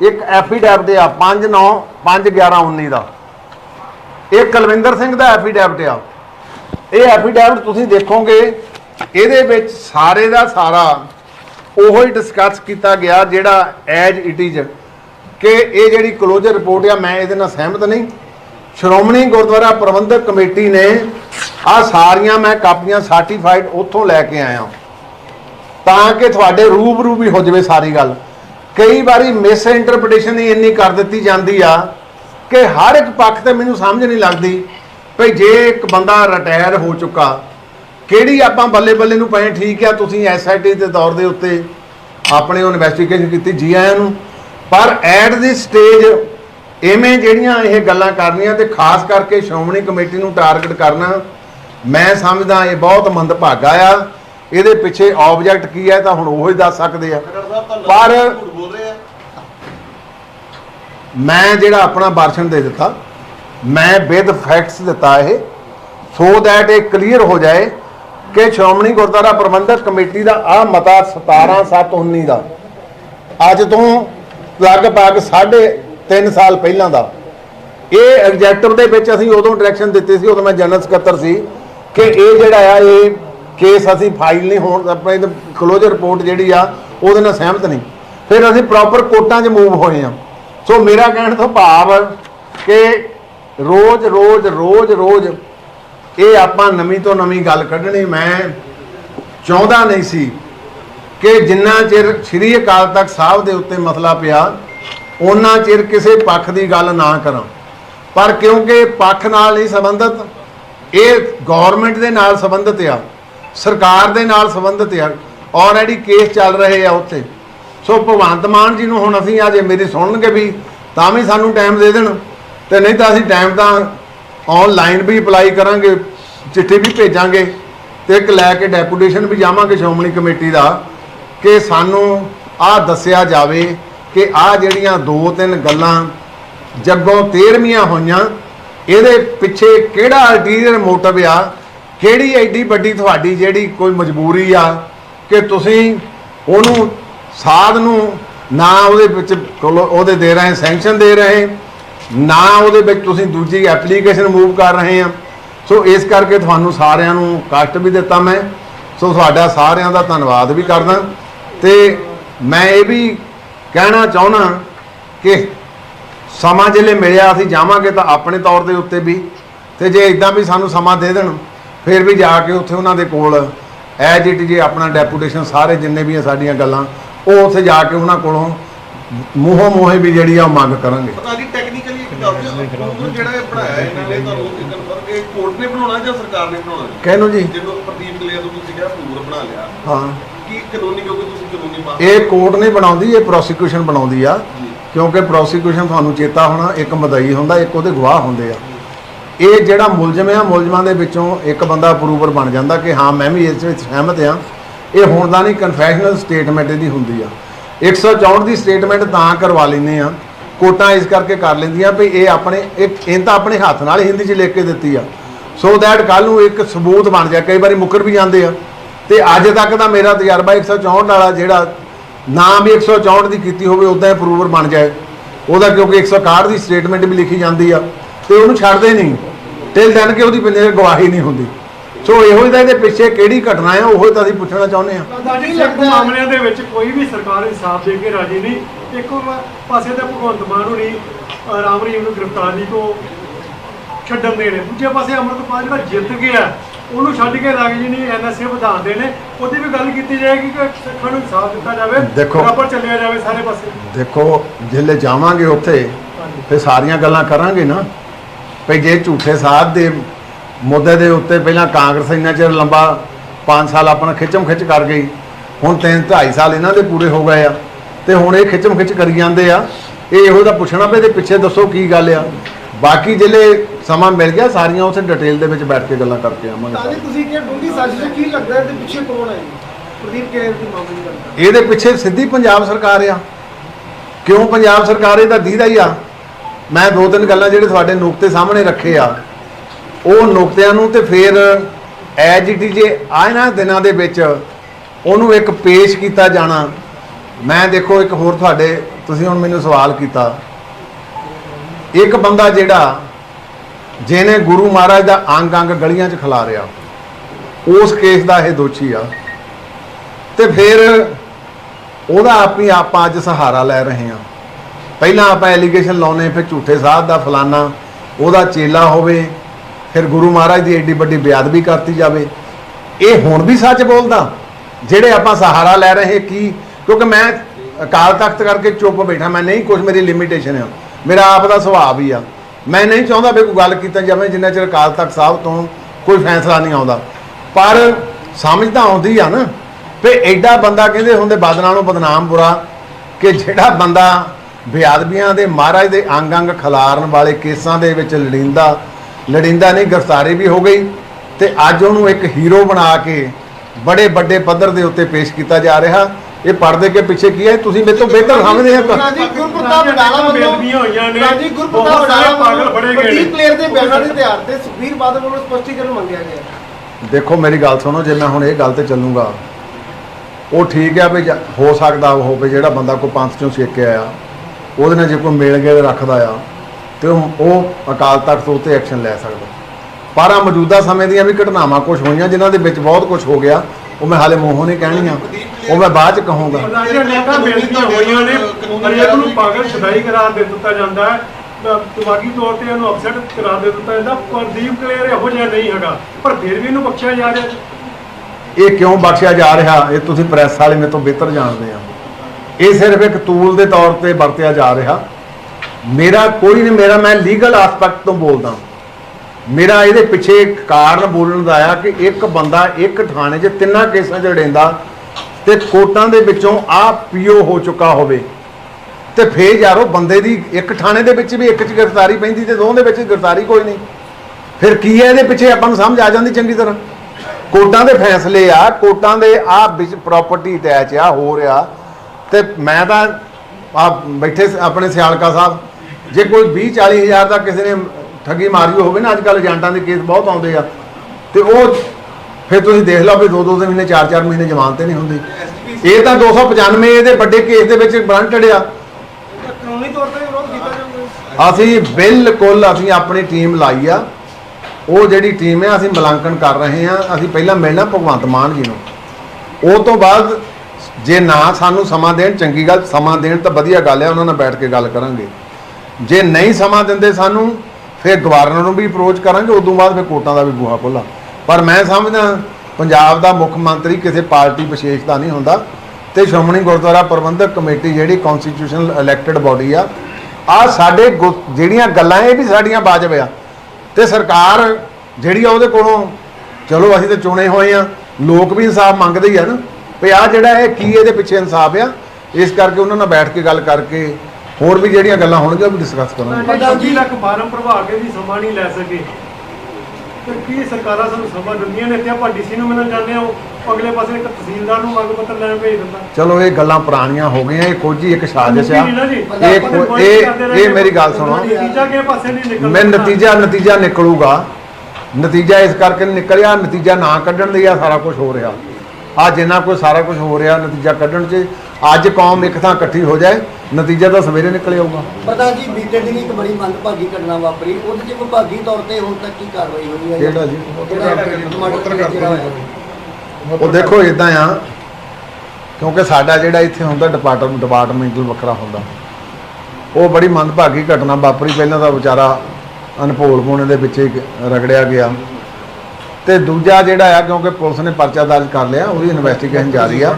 ਇੱਕ ਐਫੀਡੈਵਿਟ ਆ 5 9 5 11 19 ਦਾ। ਇਹ ਕੁਲਵਿੰਦਰ ਸਿੰਘ ਦਾ ਐਫੀਡੈਵਿਟ ਆ। ਇਹ ਐਫੀਡੈਵਿਟ ਤੁਸੀਂ ਦੇਖੋਗੇ, ਇਹਦੇ ਵਿੱਚ ਸਾਰੇ ਦਾ ਸਾਰਾ ਉਹੋ ਹੀ ਡਿਸਕਸ ਕੀਤਾ ਗਿਆ ਜਿਹੜਾ ਐਜ ਇਟ ਇਜ਼ ਕਿ ਇਹ ਜਿਹੜੀ ਕਲੋਜ਼ਰ ਰਿਪੋਰਟ ਆ, ਮੈਂ ਇਹਦੇ ਨਾਲ ਸਹਿਮਤ ਨਹੀਂ। ਸ਼੍ਰੋਮਣੀ ਗੁਰਦੁਆਰਾ ਪ੍ਰਬੰਧਕ ਕਮੇਟੀ ਨੇ ਆ ਸਾਰੀਆਂ ਮੈਂ ਕਾਪੀਆਂ ਸਰਟੀਫਾਈਡ ਉੱਥੋਂ ਲੈ ਕੇ ਆਇਆ। ਤਾਂ ਕਿ ਤੁਹਾਡੇ ਰੂਬਰੂ ਵੀ ਹੋ ਜਾਵੇ ਸਾਰੀ ਗੱਲ। ਕਈ ਵਾਰੀ ਮਿਸ ਇੰਟਰਪ੍ਰੀਟੇਸ਼ਨ ਹੀ ਇੰਨੀ ਕਰ ਦਿੱਤੀ ਜਾਂਦੀ ਆ ਕਿ ਹਰ ਇੱਕ ਪੱਖ ਤੇ ਮੈਨੂੰ ਸਮਝ ਨਹੀਂ ਲੱਗਦੀ ਭਈ ਜੇ ਇੱਕ ਬੰਦਾ ਰਿਟਾਇਰ ਹੋ ਚੁੱਕਾ ਕਿਹੜੀ ਆਪਾਂ ਬੱਲੇ ਬੱਲੇ ਨੂੰ ਪਏ ਠੀਕ ਆ ਤੁਸੀਂ ਐਸਆਈਟੀ ਦੇ ਦੌਰ ਦੇ ਉੱਤੇ ਆਪਣੇ ਉਹ ਇਨਵੈਸਟੀਗੇਸ਼ਨ ਕੀਤੀ ਜੀ ਆਇਆਂ ਨੂੰ ਪਰ ਐਟ ਦੀ ਸਟੇਜ ਐਵੇਂ ਜਿਹੜੀਆਂ ਇਹ ਗੱਲਾਂ ਕਰਨੀਆਂ ਤੇ ਖਾਸ ਕਰਕੇ ਸ਼੍ਰੋਮਣੀ ਕਮੇਟੀ ਨੂੰ ਟਾਰਗੇਟ ਕਰਨਾ ਮੈਂ ਸਮਝਦਾ ਇਹ ਬਹੁਤ ਮੰਦਭਾਗਾ ਆ। ਇਹਦੇ ਪਿੱਛੇ ਆਬਜੈਕਟ ਕੀ ਹੈ ਤਾਂ ਹੁਣ ਉਹ ਹੀ ਦੱਸ ਸਕਦੇ ਆ। ਪਰ ਮੈਂ ਜਿਹੜਾ ਆਪਣਾ ਭਾਸ਼ਣ ਦੇ ਦਿੱਤਾ, ਮੈਂ ਵਿਦ ਫੈਕਟਸ ਦਿੱਤਾ ਇਹ ਸੋ ਦੈਟ ਇਹ ਕਲੀਅਰ ਹੋ ਜਾਏ ਕਿ ਸ਼੍ਰੋਮਣੀ ਗੁਰਦੁਆਰਾ ਪ੍ਰਬੰਧਕ ਕਮੇਟੀ ਦਾ ਆ ਮਤਾ 17719 ਦਾ। ਅੱਜ ਤੋਂ ਲਗਭਗ ਸਾਢੇ 3 ਸਾਲ ਪਹਿਲਾਂ ਦਾ। ਇਹ ਐਗਜੈਕਟਿਵ ਦੇ ਵਿੱਚ ਅਸੀਂ ਉਦੋਂ ਡਾਇਰੈਕਸ਼ਨ ਦਿੱਤੀ ਸੀ, ਉਦੋਂ ਮੈਂ ਜਨਰਲ ਸਕੱਤਰ ਸੀ ਕਿ ਇਹ ਜਿਹੜਾ ਆ, ਇਹ ਕੇਸ ਅਸੀਂ ਫਾਈਲ ਨਹੀਂ ਹੋਣ, ਆਪਣੇ ਕਲੋਜ਼ਰ ਰਿਪੋਰਟ ਜਿਹੜੀ ਆ, ਉਹਦੇ ਨਾਲ ਸਹਿਮਤ ਨਹੀਂ। ਫਿਰ ਅਸੀਂ ਪ੍ਰੋਪਰ ਕੋਰਟਾਂ 'ਚ ਮੂਵ ਹੋਏ ਆ ਸੋ ਮੇਰਾ ਕਹਿਣ ਤੋਂ ਭਾਵ ਕਿ ਰੋਜ਼ ਰੋਜ਼ ਰੋਜ਼ ਰੋਜ਼ ਇਹ ਆਪਾਂ ਨਵੀਂ ਤੋਂ ਨਵੀਂ ਗੱਲ ਕੱਢਣੀ। ਮੈਂ ਚਾਹੁੰਦਾ ਨਹੀਂ ਸੀ ਕਿ ਜਿੰਨਾ ਚਿਰ ਸ੍ਰੀ ਅਕਾਲ ਤਖਤ ਸਾਹਿਬ ਦੇ ਉੱਤੇ ਮਸਲਾ ਪਿਆ ਉਹਨਾਂ ਚਿਰ ਕਿਸੇ ਪੱਖ ਦੀ ਗੱਲ ਨਾ ਕਰਾਂ। ਪਰ ਕਿਉਂਕਿ ਪੱਖ ਨਾਲ ਨਹੀਂ ਸੰਬੰਧਿਤ, ਇਹ ਗਵਰਨਮੈਂਟ ਦੇ ਨਾਲ ਸੰਬੰਧਿਤ ਆ, ਸਰਕਾਰ ਦੇ ਨਾਲ ਸੰਬੰਧਿਤ ਆ ਆਲਰੇਡੀ ਕੇਸ ਚੱਲ ਰਹੇ ਆ ਉੱਥੇ। ਸੋ ਭਗਵੰਤ ਮਾਨ ਜੀ ਨੂੰ ਹੁਣ ਅਸੀਂ ਅੱਜ ਮੇਰੀ ਸੁਣਨਗੇ ਵੀ, ਤਾਂ ਵੀ ਸਾਨੂੰ ਟਾਈਮ ਦੇ ਦੇਣ। ਤੇ ਨਹੀਂ ਤਾਂ ਅਸੀਂ ਟਾਈਮ ਤਾਂ ਆਨਲਾਈਨ ਵੀ ਅਪਲਾਈ ਕਰਾਂਗੇ, ਚਿੱਠੀ ਵੀ ਭੇਜਾਂਗੇ ਤੇ ਇੱਕ ਲੈ ਕੇ ਡੈਪੂਟੇਸ਼ਨ ਵੀ ਜਾਵਾਂਗੇ ਸ਼੍ਰੋਮਣੀ ਕਮੇਟੀ ਦਾ ਕਿ ਸਾਨੂੰ ਆਹ ਦੱਸਿਆ ਜਾਵੇ ਕਿ ਆਹ ਜਿਹੜੀਆਂ ਦੋ ਤਿੰਨ ਗੱਲਾਂ ਜੱਗੋਂ 13ਵੀਆਂ ਹੋਈਆਂ, ਇਹਦੇ ਪਿੱਛੇ ਕਿਹੜਾ ਅਲਟੀਰੀਅਰ ਮੋਟਿਵ ਆ? ਕਿਹੜੀ ਐਡੀ ਵੱਡੀ ਤੁਹਾਡੀ ਜਿਹੜੀ ਕੋਈ ਮਜਬੂਰੀ ਆ ਕਿ ਤੁਸੀਂ ਉਹਨੂੰ ਸਾਧ ਨੂੰ ਨਾ ਉਹਦੇ ਵਿੱਚ ਕੋਲੋਂ- ਉਹਦੇ ਦੇ ਰਹੇ ਸੈਂਕਸ਼ਨ ਦੇ ਰਹੇ, ਨਾ ਉਹਦੇ ਵਿੱਚ ਤੁਸੀਂ ਦੂਜੀ ਐਪਲੀਕੇਸ਼ਨ ਮੂਵ ਕਰ ਰਹੇ ਆ। ਸੋ ਇਸ ਕਰਕੇ ਤੁਹਾਨੂੰ ਸਾਰਿਆਂ ਨੂੰ ਕਸ਼ਟ ਵੀ ਦਿੱਤਾ ਮੈਂ। ਸੋ ਤੁਹਾਡਾ ਸਾਰਿਆਂ ਦਾ ਧੰਨਵਾਦ ਵੀ ਕਰਦਾ। ਤੇ ਮੈਂ ਇਹ ਵੀ ਕਹਿਣਾ ਚਾਹੁੰਦਾ ਕਿ ਸਮਾਂ ਜਿਲੇ ਮਿਲਿਆ, ਅਸੀਂ ਜਾਵਾਂਗੇ ਤਾਂ ਆਪਣੇ ਤੌਰ ਦੇ ਉੱਤੇ ਵੀ। ਤੇ ਜੇ ਇਦਾਂ ਵੀ ਸਾਨੂੰ ਸਮਾਂ ਦੇ ਦੇਣ, ਫਿਰ ਵੀ ਜਾ ਕੇ ਉੱਥੇ ਉਹਨਾਂ ਦੇ ਕੋਲ ਐਜ ਇਟ ਜੇ ਆਪਣਾ ਡੈਪੂਟੇਸ਼ਨ ਸਾਰੇ ਜਿੰਨੇ ਵੀ ਆ ਸਾਡੀਆਂ ਗੱਲਾਂ ਉਹ ਉੱਥੇ ਜਾ ਕੇ ਉਹਨਾਂ ਕੋਲੋਂ ਮੂੰਹੋਂ ਮੂੰਹੇ ਵੀ ਜਿਹੜੀ ਆ ਉਹ ਮੰਗ ਕਰਾਂਗੇ ਪਤਾ ਨਹੀਂ ਟੈਕਨੀਕਲੀ ਇੱਕ ਗੱਲ ਹੈ approval ਜਿਹੜਾ ਇਹ ਬਣਾਇਆ ਇਹਨਾਂ ਨੇ ਤੁਹਾਨੂੰ ਇੱਕ ਕਨਫਰਮ ਇਹ ਕੋਰਟ ਨੇ ਬਣਾਉਣਾ ਜਾਂ ਸਰਕਾਰ ਨੇ ਬਣਾਉਣਾ? ਕਹਿਨੋ ਜੀ। ਜਦੋਂ ਪ੍ਰਦੀਪ ਕਲਿਆ ਤੋਂ ਤੁਸੀਂ ਕਿਹਾ ਅਪਰੂਵਲ ਬਣਾ ਲਿਆ। ਹਾਂ। ਕੀ ਕਾਨੂੰਨੀ ਕਿਉਂਕਿ ਤੁਸੀਂ ਕਾਨੂੰਨੀ ਬਾਤ ਇਹ ਕੋਰਟ ਨਹੀਂ ਬਣਾਉਂਦੀ ਇਹ ਪ੍ਰੋਸੀਕਿਊਸ਼ਨ ਬਣਾਉਂਦੀ ਆ। ਕਿਉਂਕਿ ਪ੍ਰੋਸੀਕਿਊਸ਼ਨ ਤੁਹਾਨੂੰ ਚੇਤਾ ਹੋਣਾ ਇੱਕ ਮਦਈ ਹੁੰਦਾ ਇੱਕ ਉਹਦੇ ਗਵਾਹ ਹੁੰਦੇ ਆ। ਇਹ ਜਿਹੜਾ ਮੁਲਜ਼ਮ ਆ ਮੁਲਜ਼ਮਾਂ ਦੇ ਵਿੱਚੋਂ ਇੱਕ ਬੰਦਾ ਅਪਰੂਵਰ ਬਣ ਜਾਂਦਾ ਕਿ ਹਾਂ ਮੈਂ ਵੀ ਇਸ ਵਿੱਚ ਸਹਿਮਤ ਆ। ਇਹ ਹੁਣ ਦਾ ਨਹੀਂ ਕਨਫੈਸ਼ਨਲ ਸਟੇਟਮੈਂਟ ਇਹਦੀ ਹੁੰਦੀ ਆ। 164 ਦੀ ਸਟੇਟਮੈਂਟ ਤਾਂ ਕਰਵਾ ਲੈਂਦੇ ਆ। ਕੋਟਾਂ ਇਸ ਕਰਕੇ ਕਰ ਲੈਂਦੀਆਂ ਵੀ ਇਹ ਆਪਣੇ, ਇਹ ਤਾਂ ਆਪਣੇ ਹੱਥ ਨਾਲ ਹੀ ਹਿੰਦੀ 'ਚ ਲਿਖ ਕੇ ਦਿੱਤੀ ਆ। ਸੋ ਦੈਟ ਕੱਲ ਨੂੰ ਇੱਕ ਸਬੂਤ ਬਣ ਜਾ ਕਈ ਵਾਰੀ ਮੁੱਕਰ ਵੀ ਜਾਂਦੇ ਆ। ਤੇ ਅੱਜ ਤੱਕ ਦਾ ਮੇਰਾ ਤਜਰਬਾ 164 ਵਾਲਾ ਜਿਹੜਾ ਨਾ ਵੀ 164 ਦੀ ਕੀਤੀ ਹੋਵੇ ਉਦਾਂ ਹੀ ਅਪਰੂਵਰ ਬਣ ਜਾਏ। ਉਹਦਾ ਕਿਉਂਕਿ 161 ਦੀ ਸਟੇਟਮੈਂਟ ਵੀ ਲਿਖੀ ਜਾਂਦੀ ਆ। ਤੇ ਉਹਨੂੰ ਛੱਡਦੇ ਨਹੀਂ। ਟਿਲ ਦੈਨ ਕਿ ਉਹਦੀ ਬੰਦੇ ਗਵਾਹੀ ਨਹੀਂ ਹੁੰਦੀ। ਸੋ ਇਹੋ ਜਿਹਾ ਇਹਦੇ ਪਿੱਛੇ ਕਿਹੜੀ ਘਟਨਾ ਆ ਉਹੋ ਤਾਂ ਅਸੀਂ ਪੁੱਛਣਾ ਚਾਹੁੰਦੇ ਆ ਸਾਡੀ ਸਿੱਖ ਮਾਮਲਿਆਂ ਦੇ ਵਿੱਚ ਕੋਈ ਵੀ ਸਰਕਾਰ ਇਨਸਾਫ ਦੇ ਕੇ ਰਾਜੀ ਨਹੀਂ। ਇੱਕੋ ਪਾਸੇ ਤੇ ਭਗਵੰਤ ਮਾਨ ਹੁਣੀ ਰਾਮ ਰਹੀਮ ਨੂੰ ਗ੍ਰਿਫਤਾਰੀ ਤੋਂ ਛੱਡਣ ਦੇ ਨੇ ਦੂਜੇ ਪਾਸੇ ਅਮਰਤਪਾਲ ਜਿਹੜਾ ਜਿੱਤ ਗਿਆ ਉਹਨੂੰ ਛੱਡ ਕੇ ਰਾਜੀ ਜੀ ਨੇ ਐਨਐਸਏ ਵਧਾਉਂਦੇ ਨੇ ਉਹਦੀ ਵੀ ਗੱਲ ਕੀਤੀ ਜਾਏਗੀ ਕਿ ਸਿੱਖਾਂ ਨੂੰ ਇਨਸਾਫ ਦਿੱਤਾ ਜਾਵੇ। ਬਰਾਬਰ ਚੱਲਿਆ ਜਾਵੇ ਸਾਰੇ ਪਾਸੇ। ਦੇਖੋ ਜਿੱਲੇ ਜਾਵਾਂਗੇ ਉੱਥੇ। ਫਿਰ ਸਾਰੀਆਂ ਗੱਲਾਂ ਕਰਾਂਗੇ ਨਾ। ਭਈ ਜੇ ਝੂਠੇ ਸਾਧ ਦੇ ਮੁੱਦੇ ਦੇ ਉੱਤੇ ਪਹਿਲਾਂ ਕਾਂਗਰਸ ਇੰਨਾ ਚਿਰ ਲੰਬਾ 5 ਸਾਲ ਆਪਣਾ ਖਿੱਚਮ ਖਿੱਚ ਕਰ ਗਈ ਹੁਣ 3 2.5 ਸਾਲ ਇਹਨਾਂ ਦੇ ਪੂਰੇ ਹੋ ਗਏ ਆ ਤੇ ਹੁਣ ਇਹ ਖਿੱਚਮ ਖਿੱਚ ਕਰੀ ਜਾਂਦੇ ਆ। ਇਹ ਇਹੋ ਜਿਹਾ ਪੁੱਛਣਾ ਵੀ ਇਹਦੇ ਪਿੱਛੇ ਦੱਸੋ ਕੀ ਗੱਲ ਆ। ਬਾਕੀ ਜਿਹੜੇ ਸਮਾਂ ਮਿਲ ਗਿਆ ਸਾਰੀਆਂ ਉੱਥੇ ਡਿਟੇਲ ਦੇ ਵਿੱਚ ਬੈਠ ਕੇ ਗੱਲਾਂ ਕਰਕੇ ਆਵਾਂਗੇ। ਤਾਂ ਜੀ ਤੁਸੀਂ ਕਿ ਡੂੰਗੀ ਸਾਜ਼ਿਸ਼ ਹੈ, ਕੀ ਲੱਗਦਾ ਹੈ ਤੇ ਪਿੱਛੇ ਕੌਣ ਹੈ? ਜੀ? ਪ੍ਰਦੀਪ ਕੇਰ ਦੀ ਮਾਮਲੇ ਦੀ ਗੱਲ ਕਰ ਇਹਦੇ ਪਿੱਛੇ ਸਿੱਧੀ ਪੰਜਾਬ ਸਰਕਾਰ ਆ। ਕਿਉਂ ਪੰਜਾਬ ਸਰਕਾਰ ਇਹਦਾ ਦੀਦਾ ਹੀ ਆ? ਮੈਂ ਦੋ ਤਿੰਨ ਗੱਲਾਂ ਜਿਹੜੇ ਤੁਹਾਡੇ ਨੁਕਤੇ ਸਾਹਮਣੇ ਰੱਖੇ ਆ ਉਹ ਨੁਕਤਿਆਂ ਨੂੰ ਤੇ ਫਿਰ ਐਜ ਇਟ ਜੇ ਆਇਨਾ ਦਿਨਾਂ ਦੇ ਵਿੱਚ ਉਹਨੂੰ ਇੱਕ ਪੇਸ਼ ਕੀਤਾ ਜਾਣਾ, ਮੈਂ ਦੇਖੋ ਇੱਕ ਹੋਰ ਤੁਹਾਡੇ, ਤੁਸੀਂ ਹੁਣ ਮੈਨੂੰ ਸਵਾਲ ਕੀਤਾ। ਇੱਕ ਬੰਦਾ ਜਿਹੜਾ ਜਿਹਨੇ ਗੁਰੂ ਮਹਾਰਾਜ ਦਾ ਅੰਗ ਅੰਗ ਗਲੀਆਂ 'ਚ ਖਿਲਾਰਿਆ ਉਸ ਕੇਸ ਦਾ ਇਹ ਦੋਸ਼ੀ ਆ। ਤੇ ਫਿਰ ਉਹਦਾ ਆਪਣੀ ਆਪਾਂ ਅੱਜ ਸਹਾਰਾ ਲੈ ਰਹੇ ਹਾਂ। ਪਹਿਲਾਂ ਆਪਾਂ ਐਲੀਗੇਸ਼ਨ ਲਾਉਨੇ ਫਿਰ ਝੂਠੇ ਸਾਧ ਦਾ ਫਲਾਨਾ, ਉਹਦਾ ਚੇਲਾ ਹੋਵੇ ਫਿਰ ਗੁਰੂ ਮਹਾਰਾਜ ਦੀ ਏਡੀ ਵੱਡੀ ਬੇਅਦਬੀ ਕਰਤੀ ਜਾਵੇ। ਇਹ ਹੁਣ ਵੀ ਸੱਚ ਬੋਲਦਾ। ਜਿਹੜੇ ਆਪਾਂ ਸਹਾਰਾ ਲੈ ਰਹੇ ਕੀ? ਕਿਉਂਕਿ ਮੈਂ ਅਕਾਲ ਤਖਤ ਕਰਕੇ ਚੁੱਪ ਬੈਠਾ। ਮੈਂ ਨਹੀਂ ਕੁਝ ਮੇਰੀ ਲਿਮਿਟੇਸ਼ਨ ਆ। ਮੇਰਾ ਆਪ ਦਾ ਸੁਭਾਅ ਵੀ ਆ। ਮੈਂ ਨਹੀਂ ਚਾਹੁੰਦਾ ਵੀ ਕੋਈ ਗੱਲ ਕੀਤਾ ਜਾਵੇ ਜਿੰਨਾ ਚਿਰ ਅਕਾਲ ਤਖਤ ਸਾਹਿਬ ਤੋਂ ਕੋਈ ਫੈਸਲਾ ਨਹੀਂ ਆਉਂਦਾ। ਪਰ ਸਮਝ ਤਾਂ ਆਉਂਦੀ ਆ ਨਾ ਵੀ ਐਡਾ ਬੰਦਾ ਕਹਿੰਦੇ ਹੁੰਦੇ ਬਦ ਨੂੰ ਬਦਨਾਮ ਬੁਰਾ ਕਿ ਜਿਹੜਾ ਬੰਦਾ ਬੇਅਦਬੀਆਂ ਦੇ ਮਹਾਰਾਜ ਦੇ ਅੰਗ ਅੰਗ ਖਿਲਾਰਨ ਵਾਲੇ ਕੇਸਾਂ ਦੇ ਵਿੱਚ ਲੜਿੰਦਾ ਲੜਿੰਦਾ ਨਹੀਂ ਗ੍ਰਿਫਤਾਰੀ ਵੀ ਹੋ ਗਈ ਤੇ ਅੱਜ ਉਹਨੂੰ ਇੱਕ ਹੀਰੋ ਬਣਾ ਕੇ ਬੜੇ ਵੱਡੇ ਪੱਧਰ ਦੇ ਉੱਤੇ ਪੇਸ਼ ਕੀਤਾ ਜਾ ਰਿਹਾ। ਇਹ ਪਰਦੇ ਕੇ ਪਿੱਛੇ ਕੀ ਹੈ? ਤੁਸੀਂ ਮੇਰੇ ਤੋਂ ਬਿਹਤਰ ਸਮਝਦੇ ਆ ਰਾਜੀ ਗੁਰਪ੍ਰਤਾਪ ਵਡਾਲਾ ਵੱਲੋਂ ਹੋਈਆਂ ਨੇ। ਰਾਜੀ ਗੁਰਪ੍ਰਤਾਪ ਵਡਾਲਾ ਪਾਗਲ ਫੜੇ ਗਏ ਨੇ। ਪਲੇਅਰ ਦੇ ਬਿਆਨਾਂ ਦੇ ਆਧਾਰ ਤੇ ਸੁਖਬੀਰ ਬਾਦਲ ਵੱਲੋਂ ਸਪਸ਼ਟੀਕਰਨ ਮੰਗਿਆ ਗਿਆ ਦੇਖੋ ਮੇਰੀ ਗੱਲ ਸੁਣੋ ਜੇ ਮੈਂ ਹੁਣ ਇਹ ਗੱਲ ਤੇ ਚੱਲੂਗਾ ਉਹ ਠੀਕ ਆ ਵੀ ਹੋ ਸਕਦਾ ਉਹ ਹੋਵੇ ਜਿਹੜਾ ਬੰਦਾ ਕੋਈ ਪੰਥ ਚੋਂ ਸਿੱਖ ਕੇ ਆਇਆ ਉਹਦੇ ਨਾਲ ਜੇ ਕੋਈ ਮੇਲ ਗੇਲ ਰੱਖਦਾ ਆ ਤੇ ਉਹ ਅਕਾਲ ਤਖਤ ਉੱਤੇ ਐਕਸ਼ਨ ਲੈ ਸਕਦਾ। ਪਰ ਆ ਮੌਜੂਦਾ ਸਮੇਂ ਦੀਆਂ ਵੀ ਘਟਨਾਵਾਂ ਕੁਝ ਹੋਈਆਂ ਜਿਨ੍ਹਾਂ ਦੇ ਵਿੱਚ ਬਹੁਤ ਕੁਝ ਹੋ ਗਿਆ। ਉਹ ਮੈਂ ਹਾਲੇ ਮੂੰਹੋਂ ਨਹੀਂ ਕਹਿਣੀਆਂ। ਉਹ ਮੈਂ ਬਾਅਦ ਚ ਕਹੂੰਗਾ। ਪ੍ਰਧਾਨ ਜੀ ਅਨੇਕਾਂ ਬੇਨਤੀਆਂ ਹੋਈਆਂ ਨੇ। ਹਰੇਕ ਨੂੰ ਪਾਗਲ ਛਦਾਈ ਕਰਾਰ ਦੇ ਦਿੱਤਾ ਜਾਂਦਾ ਹੈ। ਅਹ ਦਿਮਾਗੀ ਤੌਰ ਤੇ ਇਹਨੂੰ ਅਪਸੈਟ ਕਰਾ ਦੇ ਦਿੱਤਾ ਜਾਂਦਾ। ਪ੍ਰਦੀਪ ਕਲੇਰ ਇਹੋ ਜਿਹਾ ਨਹੀਂ ਹੈਗਾ। ਪਰ ਫਿਰ ਵੀ ਇਹਨੂੰ ਬਖਸ਼ਿਆ ਜਾ ਰਿਹਾ ਇਹ ਕਿਉਂ ਬਖਸ਼ਿਆ ਜਾ ਰਿਹਾ? ਇਹ ਤੁਸੀਂ ਪ੍ਰੈਸ ਵਾਲੇ ਮੇਰੇ ਤੋਂ ਬਿਹਤਰ ਜਾਣਦੇ ਆ। ਇਹ ਸਿਰਫ ਇੱਕ ਟੂਲ ਦੇ ਤੌਰ ਤੇ ਵਰਤਿਆ ਜਾ ਰਿਹਾ। ਮੇਰਾ ਕੋਈ ਨਹੀਂ, ਮੇਰਾ ਮੈਂ ਲੀਗਲ ਐਸਪੈਕਟ ਤੋਂ ਬੋਲਦਾ। ਮੇਰਾ ਇਹਦੇ ਪਿੱਛੇ ਇੱਕ ਕਾਰਨ ਬੋਲਣ ਦਾ ਆ ਕਿ ਇੱਕ ਬੰਦਾ ਇੱਕ ਥਾਣੇ 'ਚ ਤਿੰਨਾਂ ਕੇਸਾਂ 'ਚ ਲੜੇਂਦਾ ਤੇ ਕੋਰਟਾਂ ਦੇ ਵਿੱਚੋਂ ਆ ਪੀਓ ਹੋ ਚੁੱਕਾ ਹੋਵੇ। ਤੇ ਫੇਰ ਯਾਰੋ ਬੰਦੇ ਦੀ ਇੱਕ ਥਾਣੇ ਦੇ ਵਿੱਚ ਵੀ ਇੱਕ 'ਚ ਗ੍ਰਿਫਤਾਰੀ ਪੈਂਦੀ ਤੇ ਦੋ ਦੇ ਵਿੱਚ ਗ੍ਰਿਫਤਾਰੀ ਕੋਈ ਨਹੀਂ। ਫਿਰ ਕੀ ਹੈ ਇਹਦੇ ਪਿੱਛੇ ਆਪਾਂ ਨੂੰ ਸਮਝ ਆ ਜਾਂਦੀ ਚੰਗੀ ਤਰ੍ਹਾਂ। ਕੋਰਟਾਂ ਦੇ ਫੈਸਲੇ ਆ, ਕੋਰਟਾਂ ਦੇ ਆ ਵਿੱਚ ਪ੍ਰਾਪਰਟੀ ਅਟੈਚ ਆ ਹੋ ਰਿਹਾ ਤੇ ਮੈਂ ਤਾਂ ਆ ਬੈਠੇ ਆਪਣੇ ਸਿਆਲਕਾ ਸਾਹਿਬ ਜੇ ਕੋਈ 20 40 ਹਜ਼ਾਰ ਦਾ ਕਿਸੇ ਨੇ ਠੱਗੀ ਮਾਰੀ ਹੋਵੇ ਨਾ ਅੱਜ ਕੱਲ ਏਜੰਟਾਂ ਦੇ ਕੇਸ ਬਹੁਤ ਆਉਂਦੇ ਆ। ਤੇ ਉਹ ਫਿਰ ਤੁਸੀਂ ਦੇਖ ਲਓ ਵੀ ਦੋ ਦੋ ਦੇ ਮਹੀਨੇ ਚਾਰ ਚਾਰ ਮਹੀਨੇ ਜ਼ਮਾਨਤ ਹੀ ਨਹੀਂ ਹੁੰਦੀ। ਇਹ ਤਾਂ 295 ਇਹਦੇ ਵੱਡੇ ਕੇਸ ਦੇ ਵਿੱਚ ਬਰੰਟਡ ਆ ਕਾਨੂੰਨੀ ਤੌਰ ਤੇ ਵਿਰੋਧ ਕੀਤਾ ਜਾਊਗਾ। ਅਸੀਂ ਬਿਲਕੁਲ ਅਸੀਂ ਆਪਣੀ ਟੀਮ ਲਾਈ ਆ। ਉਹ ਜਿਹੜੀ ਟੀਮ ਹੈ ਅਸੀਂ ਮੁਲਾਂਕਣ ਕਰ ਰਹੇ ਹਾਂ ਅਸੀਂ ਪਹਿਲਾਂ ਮਿਲਣਾ ਭਗਵੰਤ ਮਾਨ ਜੀ ਨੂੰ। ਉਹ ਤੋਂ ਬਾਅਦ ਜੇ ਨਾ ਸਾਨੂੰ ਸਮਾਂ ਦੇਣ ਚੰਗੀ ਗੱਲ ਸਮਾਂ ਦੇਣ ਤਾਂ ਵਧੀਆ ਗੱਲ ਹੈ ਉਹਨਾਂ ਨਾਲ ਬੈਠ ਕੇ ਗੱਲ ਕਰਾਂਗੇ। ਜੇ ਨਹੀਂ ਸਮਾਂ ਦਿੰਦੇ ਸਾਨੂੰ, ਫਿਰ ਗਵਰਨਰ ਨੂੰ ਵੀ ਅਪਰੋਚ ਕਰਾਂਗੇ, ਉਦੋਂ ਬਾਅਦ ਫਿਰ ਕੋਰਟਾਂ ਦਾ ਵੀ ਬੂਹਾ ਖੋਲਾ। ਪਰ ਮੈਂ ਸਮਝਦਾ, ਪੰਜਾਬ ਦਾ ਮੁੱਖ ਮੰਤਰੀ ਕਿਸੇ ਪਾਰਟੀ ਵਿਸ਼ੇਸ਼ ਦਾ ਨਹੀਂ ਹੁੰਦਾ। ਤੇ ਸ਼੍ਰੋਮਣੀ ਗੁਰਦੁਆਰਾ ਪ੍ਰਬੰਧਕ ਕਮੇਟੀ ਜਿਹੜੀ ਕਨਸਟੀਟਿਊਸ਼ਨਲ ਇਲੈਕਟਡ ਬਾਡੀ ਆ ਆ ਸਾਡੇ ਗੁ- ਜਿਹੜੀਆਂ ਗੱਲਾਂ, ਇਹ ਵੀ ਸਾਡੀਆਂ ਵਾਜਬ ਆ। ਤੇ ਸਰਕਾਰ ਜਿਹੜੀ ਆ ਉਹਦੇ ਕੋਲੋਂ, ਚਲੋ ਅਸੀਂ ਤਾਂ ਚੁਣੇ ਹੋਏ ਆ, ਲੋਕ ਵੀ ਇਨਸਾਫ ਮੰਗਦੇ ਹੀ ਆ ਨਾ। ਵੀ ਆ ਜਿਹੜਾ ਇਹ ਕੀ ਇਹਦੇ ਪਿੱਛੇ ਇਨਸਾਫ ਆ, ਇਸ ਕਰਕੇ ਉਹਨਾਂ ਨਾਲ ਬੈਠ ਕੇ ਗੱਲ ਕਰਕੇ ਹੋਰ ਵੀ ਜਿਹੜੀਆਂ ਗੱਲਾਂ ਹੋਣਗੀਆਂ ਉਹ ਵੀ ਡਿਸਕਸ ਕਰਾਂਗੇ। ਜੀ ਲੱਖ ਫਾਰਮ ਭਰਵਾ ਕੇ ਵੀ ਸਮਾਂ ਨਹੀਂ ਲੈ ਸਕੇ। ਤੇ ਕੀ ਸਰਕਾਰਾਂ ਸਾਨੂੰ ਸਮਾਂ ਦਿੰਦੀਆਂ ਨੇ? ਤੇ ਆਪਾਂ ਡੀਸੀ ਨੂੰ ਮਿਲਣ ਜਾਂਦੇ ਆ ਉਹ ਅਗਲੇ ਪਾਸੇ ਇੱਕ ਤਹਿਸੀਲਦਾਰ ਨੂੰ ਮੰਗ ਪੱਤਰ ਲੈਣ ਭੇਜ ਦਿੰਦਾ ਚਲੋ ਇਹ ਗੱਲਾਂ ਪੁਰਾਣੀਆਂ ਹੋ ਗਈਆਂ ਇਹ ਕੋਈ ਇੱਕ ਸਾਜ਼ਿਸ਼ ਆ। ਇਹ ਕੋ- ਇਹ ਇਹ ਮੇਰੀ ਗੱਲ ਸੁਣੋ। ਨਤੀਜਾ ਕਿਸੇ ਪਾਸੇ ਨਹੀਂ ਨਿਕਲਦਾ? ਮੈਂ ਨਤੀਜਾ ਨਤੀਜਾ ਨਿਕਲੂਗਾ। ਨਤੀਜਾ ਇਸ ਕਰਕੇ ਨਹੀਂ ਨਿਕਲਿਆ ਨਤੀਜਾ ਨਾ ਕੱਢਣ ਲਈ ਆ ਸਾਰਾ ਕੁਝ ਹੋ ਰਿਹਾ। ਆ ਜਿੰਨਾ ਕੋਈ ਸਾਰਾ ਕੁਝ ਹੋ ਰਿਹਾ ਨਤੀਜਾ ਕੱਢਣ 'ਚ ਅੱਜ ਕੌਮ ਇੱਕ ਥਾਂ ਇਕੱਠੀ ਹੋ ਜਾਏ ਨਤੀਜਾ ਤਾਂ ਸਵੇਰੇ ਨਿਕਲ ਆਊਗਾ ਪ੍ਰਧਾਨ ਜੀ ਬੀਤੇ ਦਿਨ ਇੱਕ ਬੜੀ ਮੰਦਭਾਗੀ ਘਟਨਾ ਵਾਪਰੀ। ਉਹਦੇ 'ਚ ਵਿਭਾਗੀ ਤੌਰ ਤੇ ਹੁਣ ਤੱਕ ਕੀ ਕਾਰਵਾਈ ਹੋਈ ਹੈ? ਕਿਹੜਾ ਜੀ? ਟਮਾਟਰ ਜਿਹੜਾ ਹੋਇਆ। ਉਹ ਦੇਖੋ ਇਦਾਂ ਆ। ਕਿਉਂਕਿ ਸਾਡਾ ਜਿਹੜਾ ਇੱਥੇ ਹੁੰਦਾ ਡਿਪਾਰਟਮੈਂਟ ਡਿਪਾਰਟਮੈਂਟਲ ਵੱਖਰਾ ਹੁੰਦਾ। ਉਹ ਬੜੀ ਮੰਦਭਾਗੀ ਘਟਨਾ ਵਾਪਰੀ। ਪਹਿਲਾਂ ਤਾਂ ਵਿਚਾਰਾ ਅਨਪੋਲ ਪੋਣੇ ਦੇ ਵਿੱਚ ਹੀ ਰਗੜਿਆ ਗਿਆ। ਤੇ ਦੂਜਾ ਜਿਹੜਾ ਆ ਕਿਉਂਕਿ ਪੁਲਿਸ ਨੇ ਪਰਚਾ ਦਰਜ ਕਰ ਲਿਆ ਉਹਦੀ ਇਨਵੈਸਟੀਗੇਸ਼ਨ ਜਾਰੀ ਆ।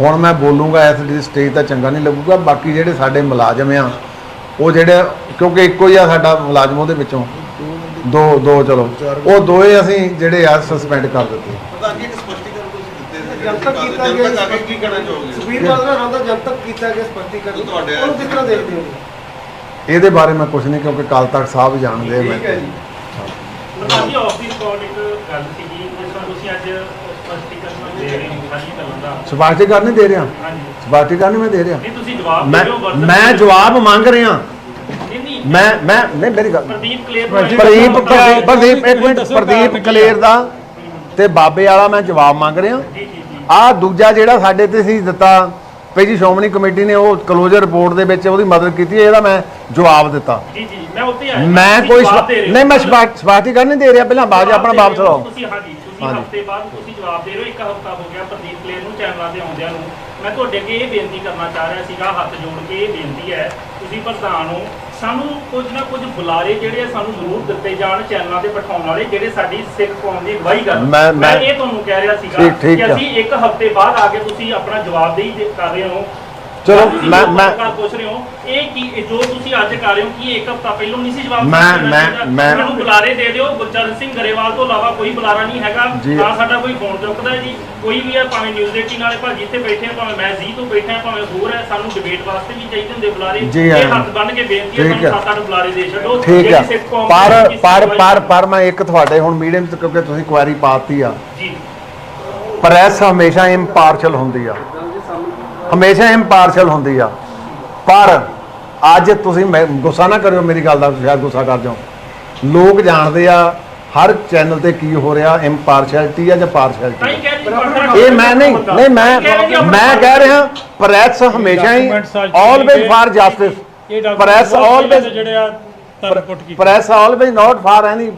ਹੁਣ ਮੈਂ ਬੋਲੂੰਗਾ ਇਸ ਸਟੇਜ ਤਾਂ ਚੰਗਾ ਨਹੀਂ ਲੱਗੂਗਾ ਬਾਕੀ ਜਿਹੜੇ ਸਾਡੇ ਮੁਲਾਜ਼ਮ ਆ ਉਹ ਜਿਹੜੇ ਕਿਉਂਕਿ ਇੱਕੋ ਹੀ ਆ ਸਾਡਾ ਮੁਲਾਜ਼ਮ ਉਹਦੇ ਵਿੱਚੋਂ। ਦੋ ਦੋ ਚਲੋ। ਉਹ ਦੋਏ ਅਸੀਂ ਜਿਹੜੇ ਆ ਸਸਪੈਂਡ ਕਰ ਦਿੱਤੇ। ਪ੍ਰਧਾਨ ਜੀ ਇੱਕ ਸਪਸ਼ਟੀਕਰਨ ਤੁਸੀਂ ਦਿੱਤੇ ਸੀ ਜਨਤਕ ਕੀਤਾ ਗਿਆ ਜਨਤਕ ਆ ਕੇ ਕੀ ਕਹਿਣਾ ਚਾਹੋਗੇ? ਸੁਖਬੀਰ ਬਾਦਲ ਹੋਰਾਂ ਦਾ ਜਨਤਕ ਕੀਤਾ ਗਿਆ ਸਪਸ਼ਟੀਕਰਨ। ਉਹ ਤੁਹਾਡੇ ਉਹਨੂੰ ਕਿਸ ਤਰ੍ਹਾਂ ਦੇਖਦੇ ਹੋ? ਇਹਦੇ ਬਾਰੇ ਮੈਂ ਕੁਝ ਨਹੀਂ ਕਿਉਂਕਿ ਕੱਲ ਤੱਕ ਸਾਹਿਬ ਜਾਣਦੇ ਆ ਠੀਕ ਹੈ ਮੈਂ ਜੀ ਪ੍ਰਧਾਨ ਜੀ ਆਫ ਦੀ ਰਿਕਾਰਡ ਇੱਕ ਗੱਲ ਸੀਗੀ ਜਿਸ ਤਰ੍ਹਾਂ ਤੁਸੀਂ ਅੱਜ ਸਪਸ਼ਟੀਕਰਨ ਦੇ ਰਹੇ ਹੋ ਸਾਰੀ ਗੱਲਾਂ ਦਾ। ਸਪਸ਼ਟੀਕਰਨ ਨਹੀਂ ਦੇ ਰਿਹਾ? ਹਾਂਜੀ। ਸਪਸ਼ਟੀਕਰਨ ਨਹੀਂ ਮੈਂ ਦੇ ਰਿਹਾ। ਨਹੀਂ ਤੁਸੀਂ ਜਵਾਬ ਮੈਂ ਦੇ ਰਹੇ ਹੋ ਮੈਂ ਜਵਾਬ ਮੰਗ ਰਿਹਾ। ਮੈਂ ਮੈਂ ਨਹੀਂ ਮੇਰੀ ਗੱਲ ਪ੍ਰਦੀਪ ਕਲੇਰ ਪ੍ਰਦੀਪ ਪ੍ਰਦੀਪ- ਇੱਕ ਮਿੰਟ ਪ੍ਰਦੀਪ ਕਲੇਰ ਦਾ ਤੇ ਬਾਬੇ ਵਾਲਾ ਮੈਂ ਜਵਾਬ ਮੰਗ ਰਿਹਾ। ਆ ਦੂਜਾ ਜਿਹੜਾ ਸਾਡੇ ਤੇ ਸੀ ਦਿੱਤਾ ਪਈ ਜੀ ਸ਼੍ਰੋਮਣੀ ਕਮੇਟੀ ਨੇ ਉਹ ਕਲੋਜ਼ਰ ਰਿਪੋਰਟ ਦੇ ਵਿੱਚ ਉਹਦੀ ਮਦਦ ਕੀਤੀ ਹੈ, ਇਹਦਾ ਮੈਂ ਜਵਾਬ ਦਿੱਤਾ ਜੀ ਜੀ ਮੈਂ ਉੱਤੇ ਆਇਆ ਮੈਂ ਕੋਈ ਹੋ। ਨਹੀਂ ਮੈਂ ਸਪਸ਼ਟੀਕਰਨ ਨਹੀਂ ਦੇ ਰਿਹਾ ਪਹਿਲਾਂ ਬਾਅਦ ਆਪਣਾ ਵਾਪਸ ਲਓ ਤੁਸੀਂ ਹਾਂਜੀ ਤੁਸੀਂ ਤੁਸੀਂ। ਹਫ਼ਤੇ ਬਾਅਦ ਤੁਸੀਂ ਜਵਾਬ ਦੇ ਰਹੇ ਹੋ ਇੱਕ ਹਫ਼ਤਾ ਹੋ ਗਿਆ ਪ੍ਰਦੀਪ ਕਲੇਰ ਨੂੰ ਚੈਨਲਾਂ ਤੇ ਆਉਂਦਿਆਂ ਨੂੰ ਮੈਂ ਤੁਹਾਡੇ ਅੱਗੇ ਇਹ ਬੇਨਤੀ ਕਰਨਾ ਚਾਹ ਰਿਹਾ ਸੀਗਾ ਹੱਥ ਜੋੜ ਕੇ ਇਹ ਬੇਨਤੀ ਹੈ ਤੁਸੀਂ ਪ੍ਰਧਾਨ ਹੋ ਸਾਨੂੰ ਕੁਝ ਨਾ ਕੁਝ ਬੁਲਾਰੇ ਜਿਹੜੇ ਸਾਨੂੰ ਜ਼ਰੂਰ ਦਿੱਤੇ ਜਾਣ ਚੈਨਲਾਂ ਤੇ ਬਿਠਾਉਣ ਵਾਲੇ ਜਿਹੜੇ ਸਾਡੀ ਸਿੱਖ ਕੌਮ ਦੀ ਅਗਵਾਈ ਕਰਨ ਮੈਂ- ਇਹ ਤੁਹਾਨੂੰ ਕਹਿ ਰਿਹਾ ਸੀਗਾ ਕਿ। ਅਸੀਂ ਇੱਕ ਹਫ਼ਤੇ ਬਾਅਦ ਆ ਕੇ ਤੁਸੀਂ ਆਪਣਾ ਜਵਾਬਦੇਹੀ ਦੇ- ਕਰ ਰਹੇ ਹੋ ਚਲੋ, ਮੈਂ- ਮੈਂ- ਪੁੱਛ ਰਹੇ ਹੋ ਇਹ ਕੀ ਜੋ ਤੁਸੀਂ ਅੱਜ ਕਰ ਰਹੇ ਹੋ ਕੀ ਇੱਕ ਹਫ਼ਤਾ ਪਹਿਲਾਂ ਨਹੀਂ ਸੀ ਜਵਾਬ ਮੈਂ- ਮੈਂ-? ਮੈਂ- ਮੈਨੂੰ ਬੁਲਾਰੇ ਦੇ ਦਿਓ ਗੁਰਚਰਨ ਸਿੰਘ ਗਰੇਵਾਲ ਤੋਂ ਇਲਾਵਾ ਕੋਈ ਬੁਲਾਰਾ ਨਹੀਂ ਹੈਗਾ। ਨਾ ਸਾਡਾ ਕੋਈ ਫੋਨ ਚੁੱਕਦਾ ਹੈ ਜੀ ਕੋਈ ਵੀ ਹੈ ਭਾਵੇਂ ਨਿਊਜ਼ 18 ਵਾਲੇ ਭਾਜੀ ਇੱਥੇ ਬੈਠੇ ਆ ਭਾਵੇਂ ਮੈਂ ਜੀ ਤੋਂ ਬੈਠਾ ਹਾਂ ਭਾਵੇਂ ਹੋਰ ਹੈ ਸਾਨੂੰ ਡਿਬੇਟ ਵਾਸਤੇ ਵੀ ਚਾਹੀਦੇ ਹੁੰਦੇ ਬੁਲਾਰੇ ਇਹ ਹਾਂ। ਹੱਥ ਬੰਨ ਕੇ ਬੇਨਤੀ ਹੈ ਸਾਨੂੰ ਹੈ। ਅੱਠ ਬੁਲਾਰੇ ਦੇ ਛੱਡੋ ਠੀਕ ਕੌਮ ਪਰ ਪਰ ਪਰ ਪਰ ਮੈਂ ਇੱਕ ਤੁਹਾਡੇ ਹੁਣ ਮੀਡੀਅਮ ਚ ਕਿਉਂਕਿ ਤੁਸੀਂ ਕੁਆਰੀ ਪਾਤੀ ਆ ਜੀ ਪ੍ਰੈਸ ਹਮੇਸ਼ਾ ਇੰਪਾਰਸ਼ਲ ਹੁੰਦੀ ਆ ਹਮੇਸ਼ਾ ਇੰਪਾਰਸ਼ਲ ਹੁੰਦੀ ਆ। ਪਰ ਅੱਜ ਤੁਸੀਂ ਮੈਂ ਗੁੱਸਾ ਨਾ ਕਰਿਓ ਮੇਰੀ ਗੱਲ ਦਾ ਸ਼ਾਇਦ ਗੁੱਸਾ ਕਰ ਜਾਓ। ਲੋਕ ਜਾਣਦੇ ਆ ਹਰ ਚੈਨਲ ਤੇ ਕੀ ਹੋ ਰਿਹਾ ਇੰਪਾਰਸ਼ੈਲਿਟੀ ਆ ਜਾਂ ਪਾਰਸ਼ੈਲਿਟੀ ਇਹ ਮੈਂ ਨਹੀਂ ਨਹੀਂ ਮੈਂ ਮੈਂ ਕਹਿ ਰਿਹਾ ਪ੍ਰੈਸ ਹਮੇਸ਼ਾ ਹੀ always for justice press always ਜਿਹੜੇ ਆ press always not for any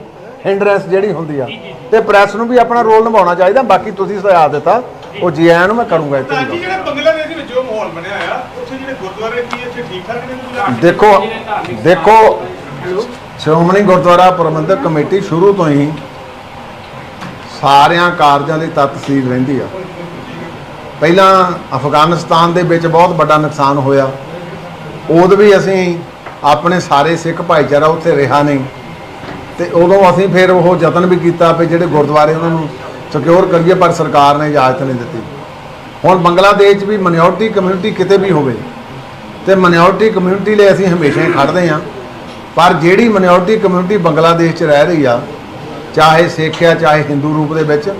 hindrance ਜਿਹੜੀ ਹੁੰਦੀ ਆ। ਤੇ ਪ੍ਰੈਸ ਨੂੰ ਵੀ ਆਪਣਾ ਰੋਲ ਨਿਭਾਉਣਾ ਚਾਹੀਦਾ ਬਾਕੀ ਤੁਸੀਂ ਸੁਝਾਅ ਦਿੱਤਾ। ਉਹ ਜੀ ਆਇਆਂ ਨੂੰ ਮੈਂ ਕਰੂੰਗਾ ਇੱਥੇ ਤਾਂ ਜੀ ਗੱਲ। ਜਿਹੜਾ ਬੰਗਲਾਦੇਸ਼ ਦੇ ਵਿੱਚ ਜੋ ਮਾਹੌਲ ਬਣਿਆ ਆ ਉੱਥੇ ਜਿਹੜੇ ਗੁਰਦੁਆਰੇ ਕੀ ਇੱਥੇ ਠੀਕ ਠਾਕ ਨੇ ਗੁਜ਼ਾਰਾ ਦੇਖੋ ਦੇਖੋ ਸ਼੍ਰੋਮਣੀ ਗੁਰਦੁਆਰਾ ਪ੍ਰਬੰਧਕ ਕਮੇਟੀ ਸ਼ੁਰੂ ਤੋਂ ਹੀ ਸਾਰਿਆਂ ਕਾਰਜਾਂ ਦੀ ਤਤਸੀਲ ਰਹਿੰਦੀ ਆ। ਪਹਿਲਾਂ ਅਫਗਾਨਿਸਤਾਨ ਦੇ ਵਿੱਚ ਬਹੁਤ ਵੱਡਾ ਨੁਕਸਾਨ ਹੋਇਆ। ਉਦੋਂ ਵੀ ਅਸੀਂ ਆਪਣੇ ਸਾਰੇ ਸਿੱਖ ਭਾਈਚਾਰਾ ਉੱਥੇ ਰਿਹਾ ਨਹੀਂ। ਤੇ ਉਦੋਂ ਅਸੀਂ ਫਿਰ ਉਹ ਯਤਨ ਵੀ ਕੀਤਾ ਵੀ ਜਿਹੜੇ ਗੁਰਦੁਆਰੇ ਉਹਨਾਂ ਨੂੰ ਸਿਕਿਉਰ ਕਰੀਏ, ਪਰ ਸਰਕਾਰ ਨੇ ਇਜਾਜ਼ਤ ਨਹੀਂ ਦਿੱਤੀ। ਹੁਣ ਬੰਗਲਾਦੇਸ਼ 'ਚ ਵੀ ਮਿਨੋਰਟੀ ਕਮਿਊਨਿਟੀ ਕਿਤੇ ਵੀ ਹੋਵੇ, ਤੇ ਮਿਨੋਰਟੀ ਕਮਿਊਨਿਟੀ ਲਈ ਅਸੀਂ ਹਮੇਸ਼ਾ ਹੀ ਖੜਦੇ ਹਾਂ। ਪਰ ਜਿਹੜੀ ਮਿਨੋਰਟੀ ਕਮਿਊਨਿਟੀ ਬੰਗਲਾਦੇਸ਼ 'ਚ ਰਹਿ ਰਹੀ ਆ, ਚਾਹੇ ਸਿੱਖ ਆ, ਚਾਹੇ ਹਿੰਦੂ ਰੂਪ ਦੇ ਵਿੱਚ,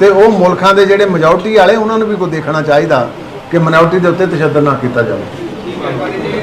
ਤੇ ਉਹ ਮੁਲਕਾਂ ਦੇ ਜਿਹੜੇ ਮੈਜੋਰਟੀ ਵਾਲੇ, ਉਹਨਾਂ ਨੂੰ ਵੀ ਕੋਈ ਦੇਖਣਾ ਚਾਹੀਦਾ ਕਿ ਮਿਨੋਰਟੀ ਦੇ ਉੱਤੇ ਤਸ਼ੱਦਦ ਨਾ ਕੀਤਾ ਜਾਵੇ।